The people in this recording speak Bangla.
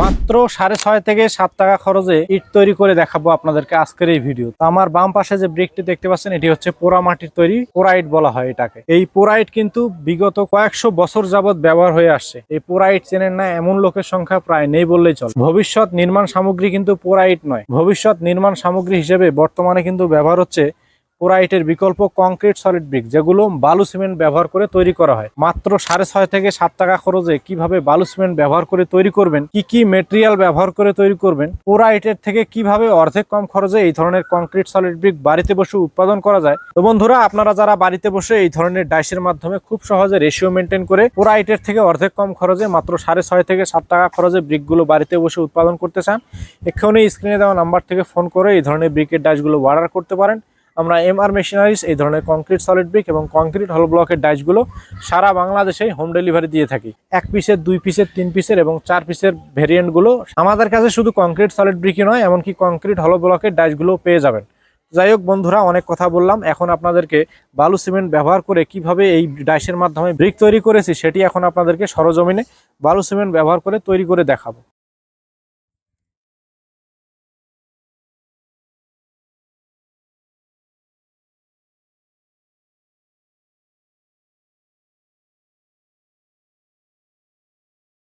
মাত্র সাড়ে ছয় থেকে সাত টাকা খরচে ইট তৈরি করে দেখাবো আপনাদেরকে আজকের এই ভিডিও আমার বাম পাশে যে ব্রিকটি দেখতে পাচ্ছেন, এটি হচ্ছে পোড়া মাটির তৈরি পোড়াইট বলা হয় এটাকে। এই পোড়াইট কিন্তু বিগত কয়েকশো বছর যাবত ব্যবহার হয়ে আসছে। এই পোড়াইট চেনেন না, এমন লোকের সংখ্যা প্রায় নেই বললেই চলে। ভবিষ্যৎ নির্মাণ সামগ্রী কিন্তু পোড়াইট নয়। ভবিষ্যৎ নির্মাণ সামগ্রী হিসেবে বর্তমানে কিন্তু ব্যবহার হচ্ছে পোরাইটের বিকল্প কংক্রিট সলিড ব্রিক, যেগুলো বালু সিমেন্ট ব্যবহার করে তৈরি করা হয়। মাত্র সাড়ে ছয় থেকে সাত টাকা খরচে কীভাবে বালু সিমেন্ট ব্যবহার করে তৈরি করবেন, কি কি মেটেরিয়াল ব্যবহার করে তৈরি করবেন পোরাইটের থেকে কীভাবে অর্ধেক কম খরচে এই ধরনের কংক্রিট সলিড ব্রিক বাড়িতে বসে উৎপাদন করা যায়? তো বন্ধুরা, আপনারা যারা বাড়িতে বসে এই ধরনের ডাইসের মাধ্যমে খুব সহজে রেশিও মেনটেন করে পোরাইটের থেকে অর্ধেক কম খরচে মাত্র সাড়ে ছয় থেকে সাত টাকা খরচে ব্রিকগুলো বাড়িতে বসে উৎপাদন করতে চান, এক্ষুনি স্ক্রিনে দেওয়া নাম্বার থেকে ফোন করে এই ধরনের ব্রিকের ডাইসগুলো অর্ডার করতে পারেন। আমরা এম আর মেশিনারিজ এই ধরনের কংক্রিট সলিড ব্রিক এবং কংক্রিট হল ব্লকের ডাইসগুলো সারা বাংলাদেশে হোম ডেলিভারি দিয়ে থাকি। এক পিসের দুই পিসের তিন পিসের এবং চার পিসের ভেরিয়েন্টগুলো আমাদের কাছে শুধু কংক্রিট সলিড ব্রিকই নয়, এমনকি কংক্রিট হল ব্লকের ডাইসগুলো পেয়ে যাবেন। যাই হোক বন্ধুরা, অনেক কথা বললাম। এখন আপনাদেরকে বালু সিমেন্ট ব্যবহার করে কীভাবে এই ডাইসের মাধ্যমে ব্রিক তৈরি করেছি, সেটি এখন আপনাদেরকে সরজমিনে বালু সিমেন্ট ব্যবহার করে তৈরি করে দেখাবো।